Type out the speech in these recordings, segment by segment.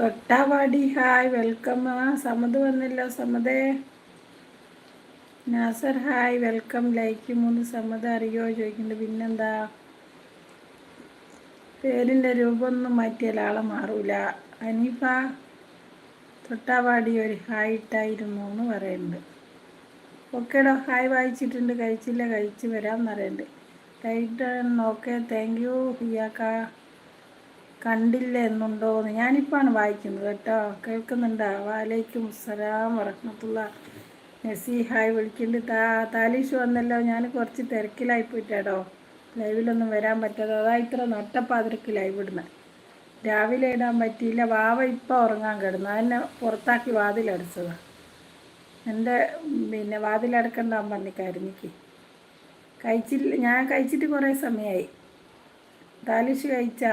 തൊട്ടാവാടി. Hi welcome Samath വന്നല്ലോ സമതേ. Nasar hi welcome like മൂന്ന് സമത അറിയോ? ചോദിക്കുന്നുണ്ട്. പിന്നെന്താ? പേരിന്റെ രൂപമൊന്നും മാറ്റിയാൽ ആളെ മാറൂല. അനീഫ തൊട്ടാവാടി ഒരു ഹായ് ഇട്ടായിരുന്നു എന്ന് പറയുന്നുണ്ട്. ഓക്കേടോ ഹായ് വായിച്ചിട്ടുണ്ട്. കഴിച്ചില്ല കഴിച്ച് വരാമെന്ന് പറയുന്നുണ്ട്. കഴിട്ട് ഓക്കെ താങ്ക് യു ഹിയാക്ക. കണ്ടില്ല എന്നുണ്ടോയെന്ന് ഞാനിപ്പോഴാണ് വായിക്കുന്നത് കേട്ടോ. കേൾക്കുന്നുണ്ടോ. വാലേക്കും അസ്സലാം വറഹമത്തുള്ള. ഹായ് വിളിക്കുന്നുണ്ട് താ താലീഷ് വന്നല്ലോ. ഞാൻ കുറച്ച് തിരക്കിലായി പോയിട്ടാടോ. ലൈവിലൊന്നും വരാൻ പറ്റാതെ. അതാ ഇത്ര നട്ടപ്പാതിരക്ക് ലൈവ് ഇടുന്നത് രാവിലെ ഇടാൻ പറ്റിയില്ല. വാവ ഇപ്പോൾ ഉറങ്ങാൻ കിടന്നു. അതിനെ പുറത്താക്കി വാതിലടച്ചതാണ് എന്റെ പിന്നെ വാതിലടക്കണ്ടാൻ പറഞ്ഞു കരിഞ്ഞിക്ക്. കഴിച്ചില്ല ഞാൻ കഴിച്ചിട്ട് കുറേ സമയമായി താലിഷ് കഴിച്ചാ?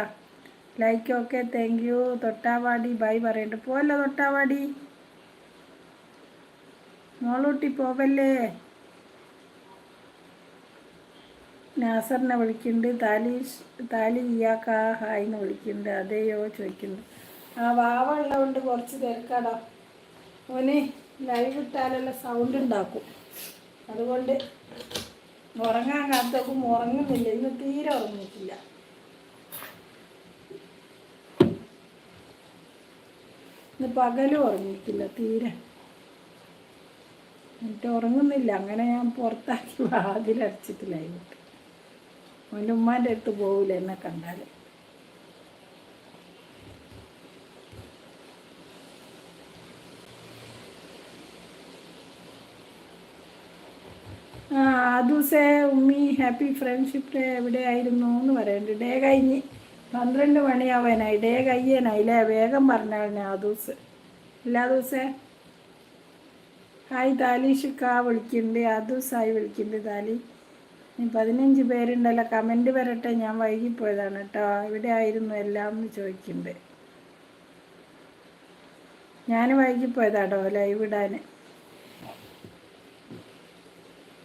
ലൈക്ക് ഓക്കെ താങ്ക് യു തൊട്ടാവാടി ബൈ പറയണ്ട. പോവല്ലോ തൊട്ടാവാടി? മോളൂട്ടി പോവല്ലേ? നാസറിനെ വിളിക്കുന്നുണ്ട്. താലീഷ് താലി ഇയാക്ക എന്ന് വിളിക്കുന്നുണ്ട്. അതെയോ ചോദിക്കുന്നു. ആ വാവ ഉള്ളതുകൊണ്ട് കുറച്ച് തിരക്കാടാ. ഓന് ലൈവ് ഇട്ടാലുള്ള സൗണ്ട് ഉണ്ടാക്കും. അതുകൊണ്ട് ഉറങ്ങാൻ കാത്തൊക്കെ ഉറങ്ങുന്നില്ല. ഇന്ന് തീരെ ഉറങ്ങിയിട്ടില്ല. ഇന്ന് പകലും ഉറങ്ങിയിട്ടില്ല തീരെ. എന്നിട്ട് ഉറങ്ങുന്നില്ല. അങ്ങനെ ഞാൻ പുറത്താക്കി വാതിലടച്ചിട്ടില്ലായിട്ട് അവന്റെ ഉമ്മാന്റെ അടുത്ത് പോകില്ല എന്നെ കണ്ടാൽ ആ ദിവസേ ഉമ്മി ഹാപ്പി ഫ്രണ്ട്ഷിപ്പ് ഡേ എവിടെയായിരുന്നു എന്ന് പറയണ്ട്. ഡേ കഴിഞ്ഞ്. പന്ത്രണ്ട് മണിയാവാനായി. ഡേ അല്ലേ വേഗം പറഞ്ഞാൽ ആ ദിവസം. എല്ലാ ദിവസേ? ഹായ് താലീഷ് കാ വിളിക്കുന്നുണ്ട്. ആ ദിവസമായി വിളിക്കുന്നുണ്ട് താലി പതിനഞ്ച് പേരുണ്ടല്ലോ. കമന്റ് വരട്ടെ. ഞാൻ വൈകിപ്പോയതാണ് കേട്ടോ. ഇവിടെ ആയിരുന്നു എല്ലാം എന്ന് ചോദിക്കുന്നുണ്ട്. ഞാൻ വൈകിപ്പോയതാട്ടോ ലൈവ് ഇടാൻ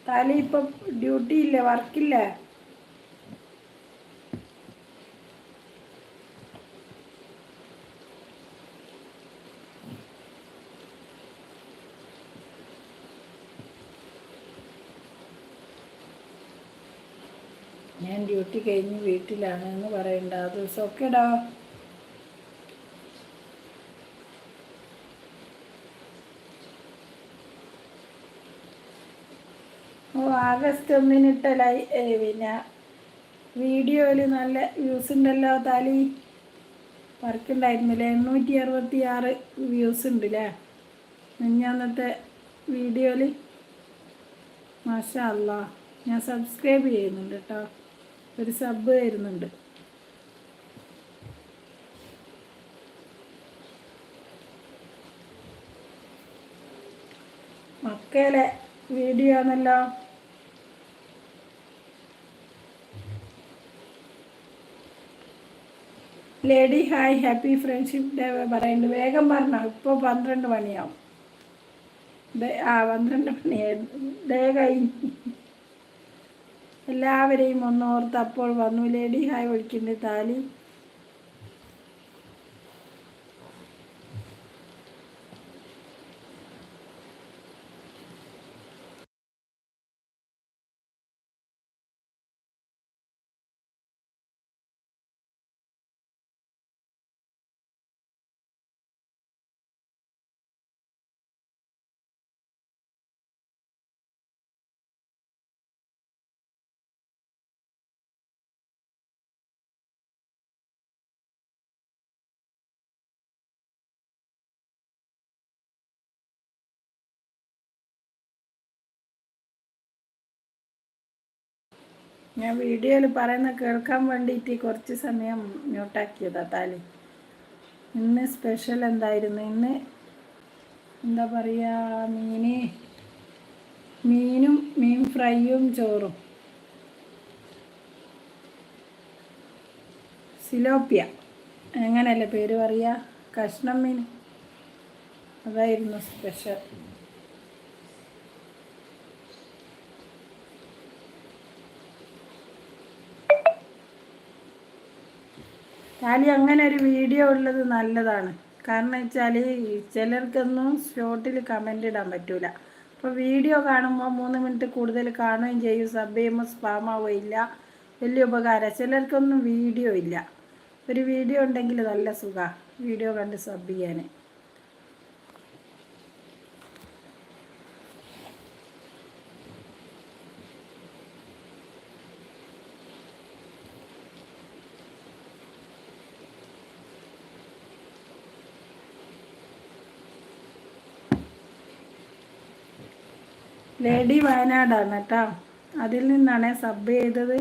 താലി ഇപ്പം ഡ്യൂട്ടി ഇല്ലേ വർക്കില്ലേ? ഞാൻ ഡ്യൂട്ടി കഴിഞ്ഞ് വീട്ടിലാണ് എന്ന് പറയണ്ട. ആ ദിവസം ഓക്കേടാ ഓ ആഗസ്റ്റ് ഒന്നിനിട്ട ലൈ പിന്നെ വീഡിയോയിൽ നല്ല വ്യൂസ് ഉണ്ടല്ലോ താലി. വർക്കുണ്ടായിരുന്നില്ലേ എണ്ണൂറ്റി അറുപത്തി ആറ് വ്യൂസ് ഉണ്ട് അല്ലേ മിഞ്ഞാന്നത്തെ വീഡിയോയിൽ മാഷ അല്ല ഞാൻ സബ്സ്ക്രൈബ് ചെയ്യുന്നുണ്ട് കേട്ടോ ഒരു സബ് വരുന്നുണ്ട്. മക്കയിലെ വീഡിയോ ആണല്ലോ. Lady hi happy friendship day പറയുന്നുണ്ട്. വേഗം പറഞ്ഞോ. ഇപ്പോൾ പന്ത്രണ്ട് മണിയാവും. ആ പന്ത്രണ്ട് മണിയായിരുന്നു ഡേ കഴിഞ്ഞ് എല്ലാവരെയും ഒന്നോർത്ത് അപ്പോൾ വന്നു. ലേഡി ഹായ് വിളിക്കുന്നുണ്ട് താലി ഞാൻ വീഡിയോയിൽ പറയുന്ന കേൾക്കാൻ വേണ്ടിയിട്ട് കുറച്ച് സമയം മ്യൂട്ടാക്കിയതാ താലി. ഇന്ന് സ്പെഷ്യൽ എന്തായിരുന്നു? ഇന്ന് എന്താ പറയുക മീന് മീനും മീൻ ഫ്രൈയും ചോറും. സിലോപ്പിയ. എങ്ങനെയല്ലേ പേര് പറയുക കഷ്ണം മീൻ. അതായിരുന്നു സ്പെഷ്യൽ താലി അങ്ങനെ ഒരു വീഡിയോ ഉള്ളത് നല്ലതാണ്. കാരണം വെച്ചാൽ ചിലർക്കൊന്നും ഷോർട്ടിൽ കമന്റ് ഇടാൻ പറ്റൂല. അപ്പോൾ വീഡിയോ കാണുമ്പോൾ മൂന്ന് മിനിറ്റ് കൂടുതൽ കാണുകയും ചെയ്യും. സബ് ചെയ്യുമ്പോൾ സ്പാം ആവുകയില്ല വലിയ ഉപകാരം. ചിലർക്കൊന്നും വീഡിയോ ഇല്ല. ഒരു വീഡിയോ ഉണ്ടെങ്കിൽ നല്ല സുഖമാണ് വീഡിയോ കണ്ട് സബ് ചെയ്യാൻ ലേഡി വയനാടാണ് കേട്ടോ. അതിൽ നിന്നാണ് സബ് ചെയ്തത്.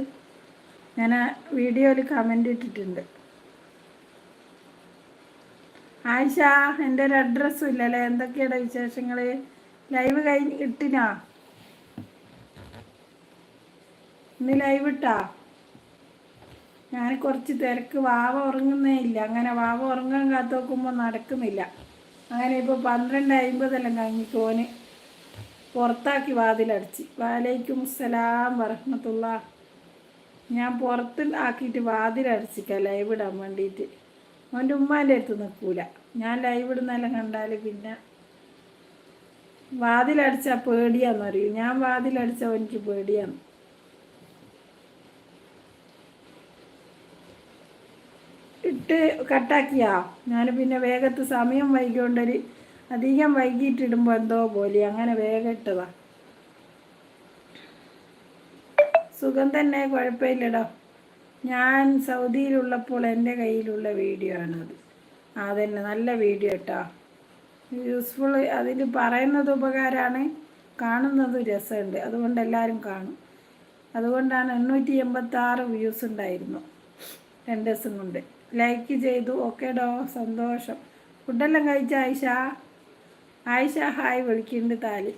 ഞാൻ വീഡിയോയിൽ കമന്റ് ഇട്ടിട്ടുണ്ട്. ആയിഷ എന്റെ ഒരു അഡ്രസ്സും ഇല്ലല്ലേ? എന്തൊക്കെയാണ് വിശേഷങ്ങൾ ലൈവ് കഴിഞ്ഞ് ഇട്ടിനാ? ഇന്ന് ലൈവ് ഇട്ടാ? ഞാൻ കുറച്ച് തിരക്ക്. വാവ ഉറങ്ങുന്നേ ഇല്ല. അങ്ങനെ വാവ ഉറങ്ങാൻ കാത്തു നോക്കുമ്പോൾ നടക്കുന്നില്ല. അങ്ങനെ ഇപ്പോൾ പന്ത്രണ്ട് അമ്പതെല്ലാം കഴിഞ്ഞിക്കോന് പുറത്താക്കി വാതിലടച്ച്. വാലൈക്കും സലാം വറഹമത്തുള്ള. ഞാൻ പുറത്ത് ആക്കിയിട്ട് വാതിലടച്ചിക്ക ലൈവ് ഇടാൻ വേണ്ടിയിട്ട് അവന്റെ ഉമ്മാന്റെ അടുത്ത് നിൽക്കൂല. ഞാൻ ലൈവ് ഇടുന്നെല്ലാം കണ്ടാൽ പിന്നെ വാതിലടിച്ചാൽ പേടിയാന്ന് അറിയൂ. ഞാൻ വാതിലടിച്ചാൽ എനിക്ക് പേടിയാന്ന് ഇട്ട് കട്ടാക്കിയാ. ഞാൻ പിന്നെ വേഗത്ത് സമയം വൈകിക്കൊണ്ടൊരു അധികം വൈകിട്ടിടുമ്പോൾ എന്തോ പോലെ അങ്ങനെ വേഗം ഇട്ടതാ. സുഖം തന്നെ കുഴപ്പമില്ലടോ. ഞാൻ സൗദിയിലുള്ളപ്പോൾ എന്റെ കയ്യിലുള്ള വീഡിയോ ആണത്. അതന്നെ നല്ല വീഡിയോ കേട്ടോ യൂസ്ഫുൾ അതിൽ പറയുന്നത് ഉപകാരമാണ് കാണുന്നത് രസമുണ്ട്. അതുകൊണ്ട് എല്ലാവരും കാണും. അതുകൊണ്ടാണ് എണ്ണൂറ്റി എൺപത്താറ് വ്യൂസ് ഉണ്ടായിരുന്നു. രണ്ട് ദിവസം കൊണ്ട്. ലൈക്ക് ചെയ്തു. ഓക്കേടോ? സന്തോഷം. ഫുഡെല്ലാം കഴിച്ച ആയിഷ? ആയിഷ ഹായ് വിളിക്കുന്നുണ്ട് താലി.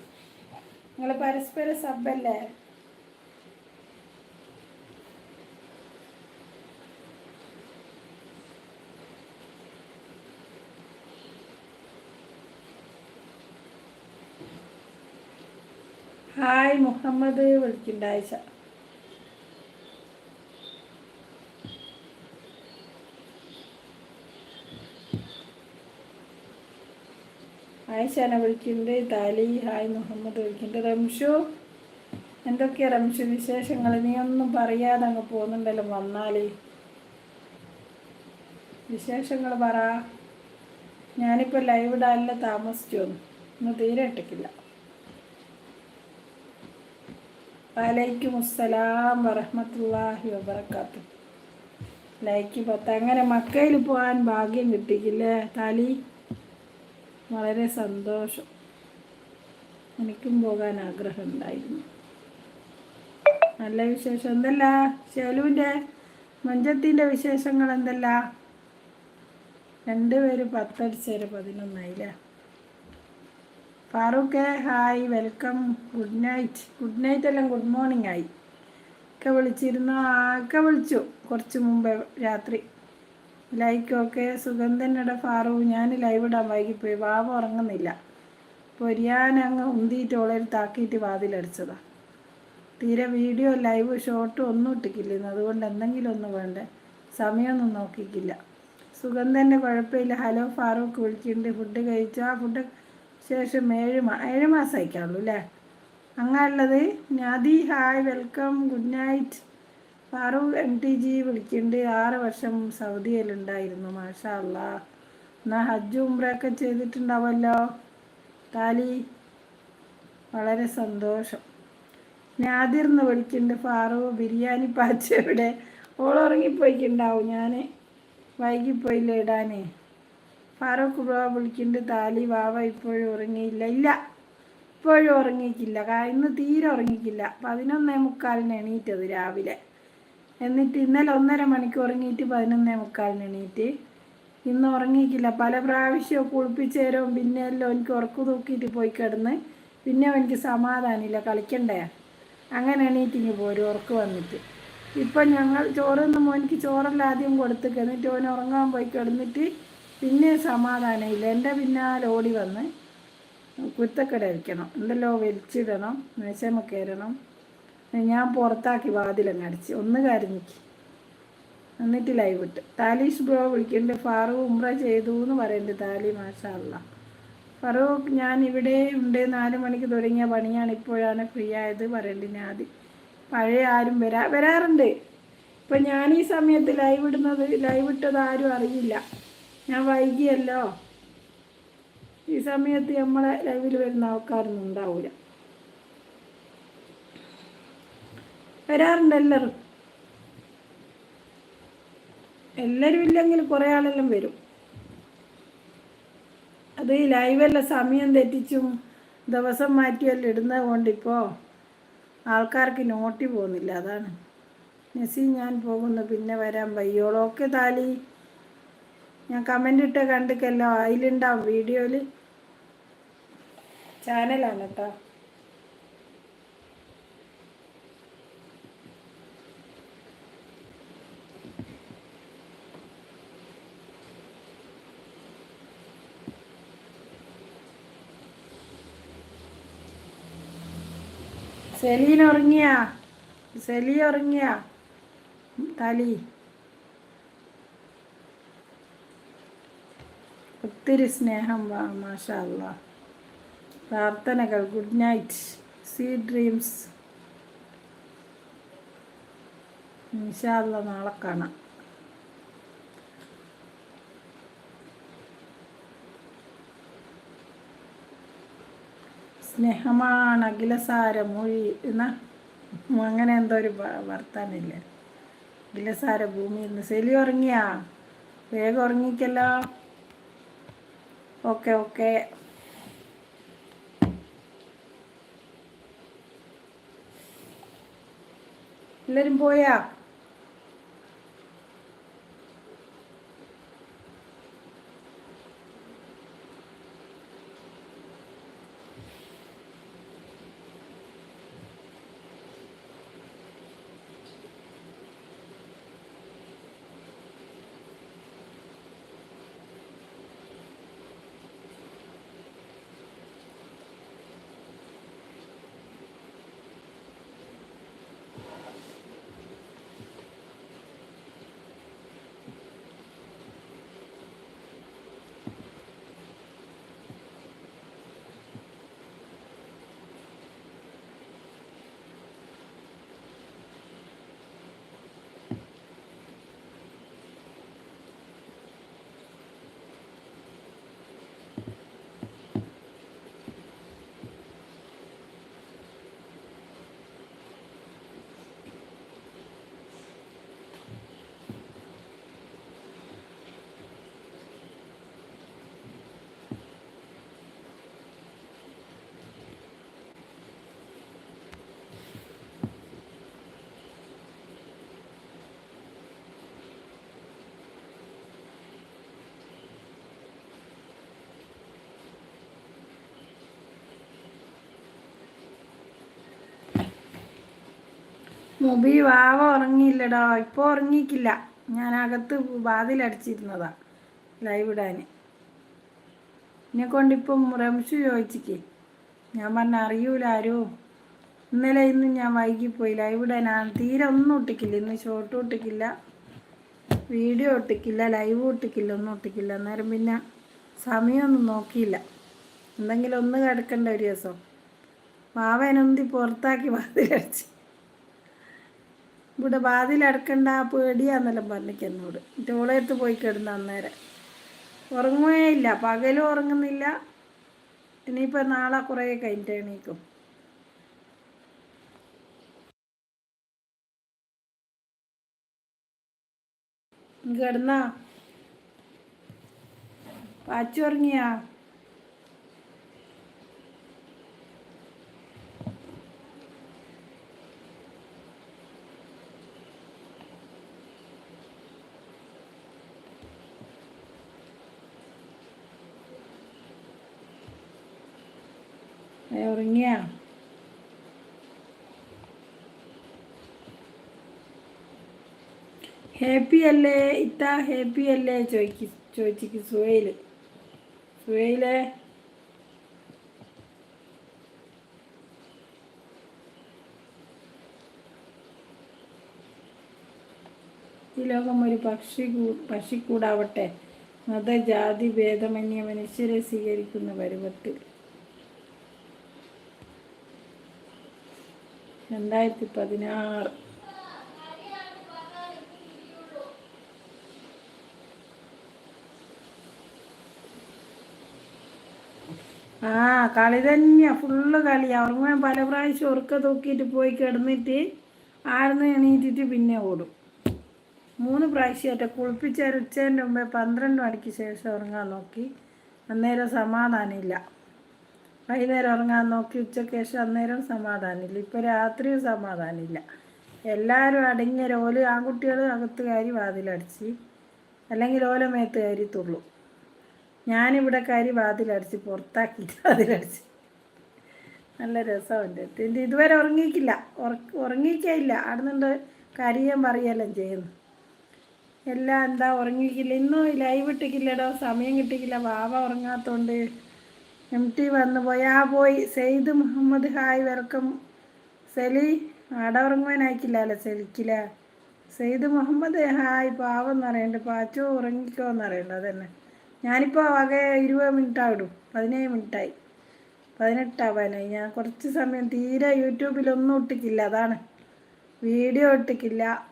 നിങ്ങൾ പരസ്പര സബ്ബല്ലേ? ഹായ് മുഹമ്മദ് വിളിക്കുന്നുണ്ട് ആയിഷ. ആയിഷാനെ വിളിക്കുന്നുണ്ട് താലി ഹായ് മുഹമ്മദ് വിളിക്കുന്നുണ്ട്. റംഷു എന്തൊക്കെയാ റംഷു വിശേഷങ്ങൾ നീ ഒന്നും പറയാതെ അങ്ങ് പോകുന്നുണ്ടല്ലോ വന്നാൽ വിശേഷങ്ങൾ പറ. ഞാനിപ്പോൾ ലൈവ് ഇടാനല്ല താമസിച്ചു ഒന്ന് തീരെ ഇട്ടിക്കില്ല വലൈക്കും അസ്സലാം വറഹമത്തല്ലാഹി വബർക്കാത്തു ലൈക്ക് പത്ത്. അങ്ങനെ മക്കയിൽ പോകാൻ ഭാഗ്യം കിട്ടിക്കില്ലേ താലി? വളരെ സന്തോഷം. എനിക്കും പോകാൻ ആഗ്രഹം ഉണ്ടായിരുന്നു നല്ല വിശേഷം. എന്തല്ല? ശേലുവിന്റെ മഞ്ചത്തിന്റെ വിശേഷങ്ങൾ എന്തല്ല? രണ്ടുപേര് പത്തടിച്ചേര് പതിനൊന്നായില്ലേ? ഫാറൂഖെ hi welcome good night. Good night എല്ലാം ഗുഡ് മോർണിംഗ് ആയി. ഒക്കെ വിളിച്ചിരുന്നു. ഒക്കെ വിളിച്ചു. കുറച്ച് മുമ്പേ രാത്രി. ലൈക്ക് ഓക്കെ സുഗന്ധനയുടെ ഫാറു ഞാൻ ലൈവ് ഇടാൻ വൈകിപ്പോയി. വാവ ഉറങ്ങുന്നില്ല. പൊരിയാൻ അങ്ങ് ഉന്തിയിട്ട് ഓളയിൽ താക്കിയിട്ട് വാതിലടിച്ചതാ. തീരെ വീഡിയോ ലൈവ് ഷോർട്ടും ഒന്നും ഇട്ടിക്കില്ലെന്ന്. അതുകൊണ്ട് എന്തെങ്കിലും ഒന്നും വേണ്ടേ? സമയമൊന്നും നോക്കിക്കില്ല. സുഗന്ധന്റെ കുഴപ്പമില്ല. ഹലോ ഫാറൂഖ് വിളിക്കുന്നുണ്ട് ഫുഡ് കഴിച്ചാൽ ആ ഫുഡ് ശേഷം ഏഴ് മാ ഏഴ് മാസം അല്ലേ? അങ്ങനെയുള്ളത് ഞാതി hi welcome good night. Farooq M T G വിളിക്കുന്നുണ്ട് ആറ് വർഷം സൗദിയിലുണ്ടായിരുന്നു മാഷാ അല്ലാ എന്നാൽ ഹജ്ജ് ഉംറയൊക്കെ ചെയ്തിട്ടുണ്ടാവുമല്ലോ താലി? വളരെ സന്തോഷം. ഞാതിർന്ന് വിളിക്കുന്നുണ്ട് ഫാറൂ. ബിരിയാണി പാച്ച എവിടെ? ഓളുറങ്ങിപ്പോയിക്കുണ്ടാവും ഞാൻ വൈകിപ്പോയില്ല ഇടാനേ? ഫാറൂഖ് ബ്രോ വിളിക്കുന്നുണ്ട് താലി വാവ ഇപ്പോഴും ഉറങ്ങിയില്ല. ഇല്ല. ഇപ്പോഴും ഉറങ്ങിക്കില്ല ഇന്ന് തീരെ ഉറങ്ങിക്കില്ല പതിനൊന്നേ മുക്കാലിന് എണീറ്റത് രാവിലെ. എന്നിട്ട് ഇന്നലെ ഒന്നര മണിക്ക് ഉറങ്ങിയിട്ട് പതിനൊന്നേ മുക്കാലിന് എണീറ്റ്. ഇന്ന് ഉറങ്ങിക്കില്ല പല പ്രാവശ്യവും കുളിപ്പിച്ചേരവും പിന്നെ എല്ലാം എനിക്ക് ഉറക്കു തൂക്കിയിട്ട് പോയി കിടന്ന് പിന്നെ എനിക്ക് സമാധാനമില്ല. കളിക്കണ്ടേ? അങ്ങനെ എണീറ്റിങ്ങ് പോരും ഉറക്ക് വന്നിട്ട്. ഇപ്പം ഞങ്ങൾ ചോറൊന്നും മോനിക്ക് ചോറെല്ലാം ആദ്യം കൊടുത്ത് എന്നിട്ട് ഓൻ ഉറങ്ങാൻ പോയി കിടന്നിട്ട് പിന്നെ സമാധാനമില്ല. എന്റെ പിന്നാലെ ഓടി വന്ന് കുത്തക്കട അടിക്കണം എന്തെല്ലോ വലിച്ചിടണം മേശമ കയറണം. ഞാൻ പുറത്താക്കി വാതിലങ്ങ് അടിച്ച്. ഒന്ന് കരഞ്ഞിക്ക്. എന്നിട്ട് ലൈവ് ഇട്ട്. താലീഷ് ബ്രോ വിളിക്കുന്നുണ്ട് ഫാറൂഖ് ഉംറ ചെയ്തു എന്ന് പറയുന്നുണ്ട് താലി മാഷാല്ല ഫറൂഖ് ഞാൻ ഇവിടെ ഉണ്ട്. നാല് മണിക്ക് തുടങ്ങിയ പണിയാണ് ഇപ്പോഴാണ് ഫ്രീ ആയത് പറയുന്നുണ്ട് ഞാൻ പഴയ ആരും വരാ വരാറുണ്ട്. ഇപ്പം ഞാൻ ഈ സമയത്ത് ലൈവ് ഇടുന്നത് ലൈവ് ഇട്ടത് ആരും അറിയില്ല. ഞാൻ വൈകിയല്ലോ. ഈ സമയത്ത് നമ്മളെ ലൈവിൽ വരുന്ന ആൾക്കാരൊന്നും ഉണ്ടാവില്ല വരാറുണ്ട് എല്ലാവരും. എല്ലാവരും ഇല്ലെങ്കിൽ കുറേ ആളെല്ലാം വരും. അത് ഈ ലൈവെല്ലാം സമയം തെറ്റിച്ചും ദിവസം മാറ്റിയെല്ലാം ഇടുന്നത് കൊണ്ടിപ്പോൾ ആൾക്കാർക്ക് നോട്ടി പോകുന്നില്ല. അതാണ്. നെസി ഞാൻ പോകുന്നു പിന്നെ വരാൻ വയ്യോളൂ. ഒക്കെ താലി. ഞാൻ കമന്റ് ഇട്ട് കണ്ടിക്കല്ലോ അതിലുണ്ടാവും വീഡിയോയിൽ ചാനലാണ് കേട്ടോ സെലീൻ ഉറങ്ങിയ? സെലി ഉറങ്ങിയ? തലി. ഒത്തിരി സ്നേഹം വാ മാഷല്ല. പ്രാർത്ഥനകൾ ഗുഡ് നൈറ്റ് സീ ഡ്രീംസ്. ഇൻഷാല്ല നാളെ കാണാം. സ്നേഹമാണ് അഖിലസാര മൊഴി എന്ന? അങ്ങനെ എന്തോ ഒരു വർത്താനില്ലേ? അഖിലസാര ഭൂമിയിൽ നിന്ന് സെലി ഉറങ്ങിയാ? വേഗം ഉറങ്ങിക്കല്ലോ. Okay okay. എല്ലാവരും പോയാ? മുബി വാവ ഉറങ്ങിയില്ലടോ. ഇപ്പോൾ ഉറങ്ങിക്കില്ല ഞാൻ അകത്ത് വാതിലടിച്ചിരുന്നതാ. ലൈവ് ഇടാൻ എന്നെ കൊണ്ടിപ്പം റംഷു ചോദിച്ചിക്ക്. ഞാൻ പറഞ്ഞ അറിയൂല ആരും. ഇന്നലെ ഇന്ന് ഞാൻ വൈകിപ്പോയി. ലൈവ് ഇടാൻ തീരെ ഒന്നും ഒട്ടിക്കില്ല ഇന്ന് ഷോർട്ട് ഒട്ടിക്കില്ല വീഡിയോ ഒട്ടിക്കില്ല ലൈവ് ഒട്ടിക്കില്ല ഒന്നും ഒട്ടിക്കില്ല അന്നേരം പിന്നെ സമയമൊന്നും നോക്കിയില്ല. എന്തെങ്കിലും ഒന്ന് കിടക്കേണ്ട ഒരു ദിവസം. വാവനൊന്തി പുറത്താക്കി വാതിലടിച്ച്. ഇവിടെ വാതിലടക്കണ്ട പേടിയാന്നെല്ലാം പറഞ്ഞിക്ക് എന്നോട്. ടോളയത്ത് പോയി കിടന്ന അന്നേരം. ഉറങ്ങുകയേ ഇല്ല. പകലും ഉറങ്ങുന്നില്ല. ഇനിയിപ്പോൾ നാളെ കുറേ കഴിഞ്ഞിട്ട് എണീക്കും. കിടന്നാ. പാച്ചു ഉറങ്ങിയാ ഏ, ഉറങ്ങിയാ ഹാപ്പി അല്ലേ? ഇത്ത ഹാപ്പി അല്ലേ? ചോദിക്ക് ചോദിച്ചിക്ക് സുഹൈൽ. സുഹൈലേ? ഈ ലോകം ഒരു പക്ഷി പക്ഷിക്കൂടാവട്ടെ മതജാതി ഭേദമന്യ മനുഷ്യരെ സ്വീകരിക്കുന്ന പരുവത്തിൽ. രണ്ടായിരത്തി പതിനാറ്. ആ കളി തന്നെയാ. ഫുള്ള് കളിയാ ഉറങ്ങാൻ പല പ്രാവശ്യം ഉറക്ക തൂക്കിയിട്ട് പോയി കിടന്നിട്ട് ആടുന്ന് എണീറ്റിട്ട് പിന്നെ ഓടും. മൂന്ന് പ്രാവശ്യമായിട്ട് കുളിപ്പിച്ച ഉച്ചേന്റെ മുമ്പേ പന്ത്രണ്ട് മണിക്ക് ശേഷം ഉറങ്ങാൻ നോക്കി. അന്നേരം സമാധാനമില്ല. വൈകുന്നേരം ഉറങ്ങാൻ നോക്കി. ഉച്ചയ്ക്ക് ശേഷം അന്നേരം സമാധാനമില്ല. ഇപ്പോൾ രാത്രിയും സമാധാനമില്ല. എല്ലാവരും അടങ്ങിയ ഓൽ ആൺകുട്ടികൾ അകത്ത് കയറി വാതിലടിച്ച്. അല്ലെങ്കിൽ ഓല മേത്ത് കയറി തുള്ളു ഞാനിവിടെ കാര്യം വാതിലടിച്ച് പുറത്താക്കിയിട്ട് വാതിലടിച്ച് നല്ല രസമുണ്ട്. എന്റെ ഇതുവരെ ഉറങ്ങിക്കില്ല ഉറങ്ങിക്കില്ല അവിടുന്ന് കരിയാൻ പറയെല്ലാം ചെയ്യുന്നു. എല്ലാം എന്താ ഉറങ്ങിക്കില്ല ഇന്നും ലൈവ് ഇട്ടിക്കില്ലടോ സമയം കിട്ടിക്കില്ല വാവ ഉറങ്ങാത്തോണ്ട് എം ടി വന്നു പോയി. ആ പോയി. Saeed Muhammad hi welcome. Silly ആട ഉറങ്ങുവാനായിക്കില്ലല്ലോ സെലിക്കില്ല സെയ്ദ് മുഹമ്മദ് ഹായ് പാവം എന്ന് പാച്ചോ ഉറങ്ങിക്കോ എന്ന് പറയുന്നുണ്ട് അതന്നെ. ഞാനിപ്പോൾ ആകെ ഇരുപത് മിനിറ്റ് ആയിടും പതിനേഴ് മിനിറ്റായി. പതിനെട്ടാവാനായി ഞാൻ കുറച്ച് സമയം തീരെ യൂട്യൂബിലൊന്നും ഇട്ടിക്കില്ല. അതാണ്. വീഡിയോ ഇട്ടിക്കില്ല.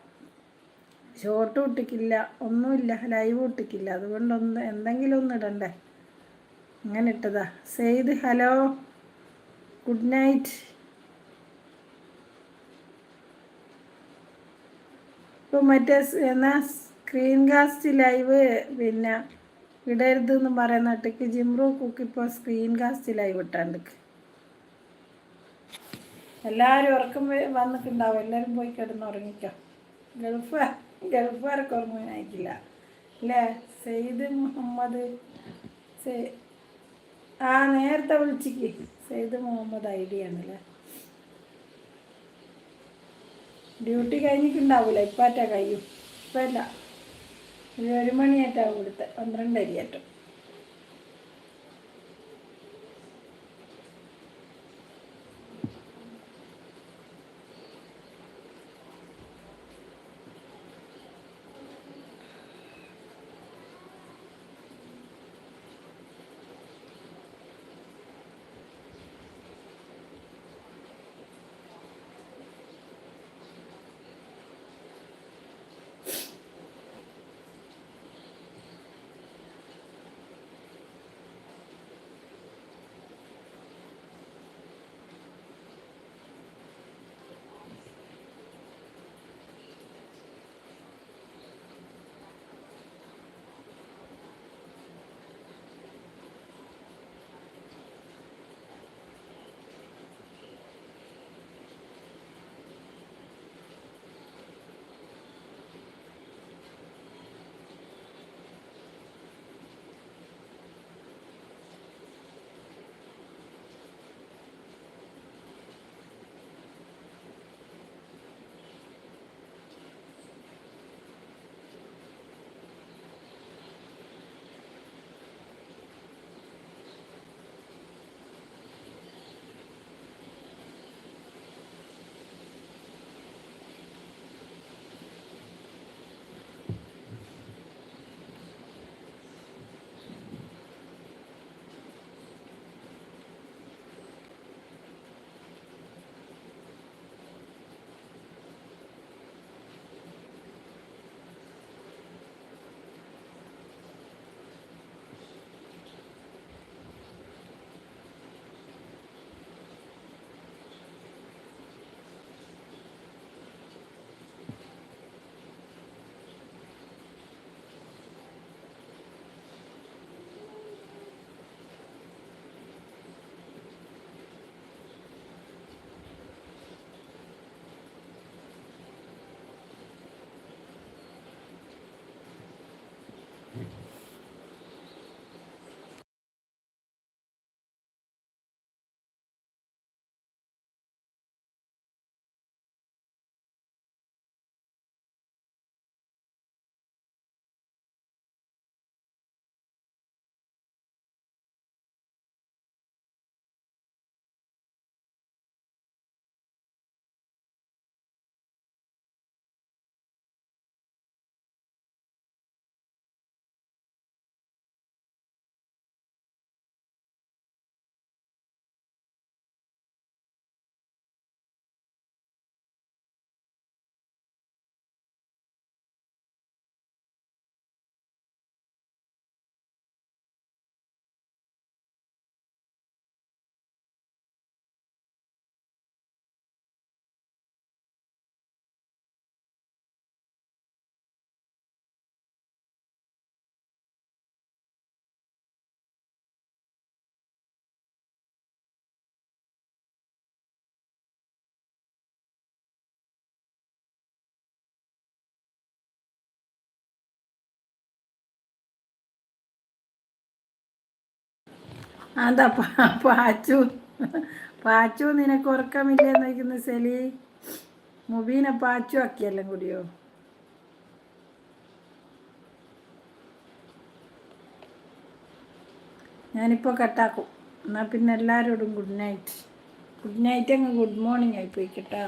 ഷോർട്ട് ഇട്ടിക്കില്ല. ഒന്നുമില്ല. ലൈവ് ഇട്ടിക്കില്ല. അതുകൊണ്ട് ഒന്ന് എന്തെങ്കിലും ഒന്ന് ഇടണ്ടേ. അങ്ങനെ ഇട്ടതാ. സെയ്ദ് ഹലോ. Good night. ഇപ്പം മറ്റേ എന്നാ? സ്ക്രീൻ കാസ്റ്റ് ലൈവ് പിന്നെ ഇടരുത് എന്ന് പറയുന്ന ഒറ്റയ്ക്ക് ജിംറോ കുക്ക് ഇപ്പോൾ സ്ക്രീൻ കാസ്റ്റിലായി ഇട്ടാണ്ട് എല്ലാവരും ഉറക്കം വന്നിട്ടുണ്ടാവും. എല്ലാവരും പോയി കിടന്ന് ഉറങ്ങിക്കോ. ഗൾഫ് ഗൾഫുകാരൊക്കെ ഉറങ്ങാനായിട്ടില്ല അല്ലേ? സെയ്ദ് മുഹമ്മദ് ആ നേരത്തെ വിളിച്ചിക്ക്. സെയ്ദ് മുഹമ്മദ് ഐ ഡി ആണല്ലേ ഡ്യൂട്ടി കഴിഞ്ഞിട്ടുണ്ടാവില്ല ഇപ്പാറ്റാ കഴിയും ഇപ്പല്ല ഒരു മണിയായിട്ടാവും പന്ത്രണ്ട് പന്ത്രണ്ടരിയായിട്ടും. അതാ പാച്ചു. പാച്ചു നിനക്ക് ഉറക്കമില്ലെന്ന് ചോദിക്കുന്ന സെലി. മുബീനെ പാച്ചു ആക്കിയെല്ലാം കൂടിയോ? ഞാനിപ്പോൾ കട്ടാക്കും. എന്നാൽ പിന്നെ എല്ലാവരോടും ഗുഡ് നൈറ്റ് ഗുഡ് നൈറ്റ് അങ്ങ് ഗുഡ് മോർണിംഗ് ആയി പോയി കേട്ടോ.